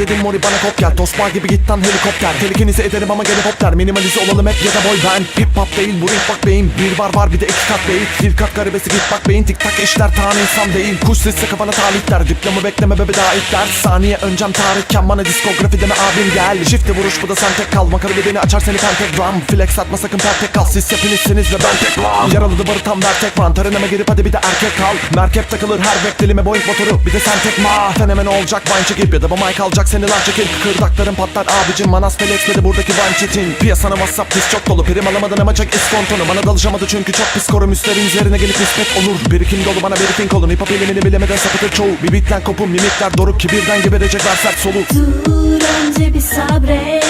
dedim mori bana kop gel Tosma gibi git lan helikopter. Telekinizi ederim ama gene pop der Minimalize olalım hep ya da boy ben Hip hop değil bu ring bak beyin. Bir var var bir de iki kat beyin. Bir kat garibesi git bak beyin. Tik tak işler tane insan değil. Kuş sesi kafana talihler Diploma bekleme bebe daha ders Saniye öncem tarikken bana diskografi deme abim gel. Shift'e vuruş bu da sen tek kal. Makarayla beni açar seni pentagram Flex atma sakın pertek kal. Siz hepinizsiniz ve ben tek lan Yaralı barı tam ver tek man. Tareneme girip hadi bir de erkek kal. Merkep takılır her bektelime Boeing motoru. Bir de sen tek ma. Fenomen olacak vine çekip ya da bu mic alacak seni lan çekil. Kırdakların patlar abicim Manas Felix dedi buradaki vine çetin. Piyasana whatsapp diz çok dolu. Prim alamadın ama çek iskontonu. Bana dalışamadı çünkü çok pis koru Müsterin üzerine gelip nispet olur. Birikim dolu bana briefing olun Hip hop ilimini bilemeden sapıtır çoğu. Bir beatten kopun mimikler doruk. Ki birden geberecekler sert soluk Dur önce bir sabret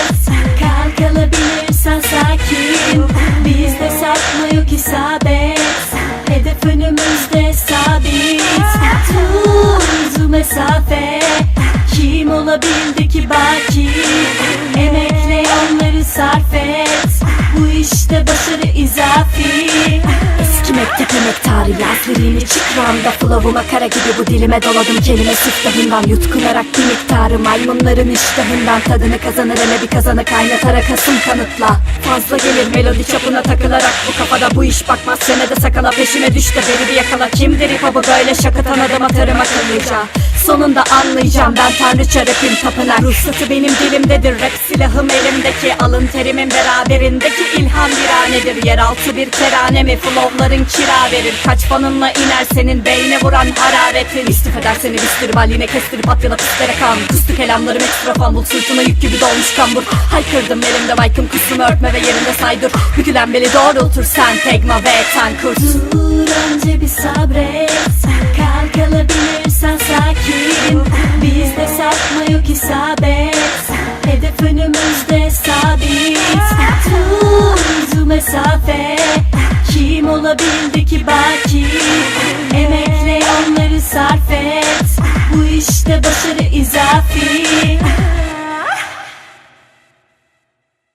yazlarını çıkramda Flow'uma kara gibi bu dilime doladım. Kelime siftahından Yutkunarak bir miktarı maymunların iştahından. Tadını kazanır ele bir kazanı kaynatarak asım kanıtla. Fazla gelir melodi çapına takılarak Bu kafada bu iş bakmaz. Senede sakala peşime düş de beni bir yakala. Kimdir hip böyle şakıtan adam atarım akıllıca Sonunda anlayacağım ben tanrıça rapim tapınak Ruhsatı benim dilimdedir rap silahım elimdeki. Alın terimin beraberindeki ilham viranedir Yeraltı bir kerane mi? Flowların kira verir. Kaç fanınla iner senin beyne vuran hararetin? İstif eder seni bir yine kestirip at yala pislere kan. Kustu kelamlarım ekstra fan bul sırtına yük gibi dolmuş kambur. Haykırdım elimde mic'ım kusumu örtme ve yerinde saydır. Bükülen beli doğrultur sen tegma ve tan kurt Dur önce bir sabret. Kalk alabilirsen sakin. Bizde sapma yok isabet. Hedef önümüzde sabit. Tut mesafe. Kim olabildi ki baki Isafi.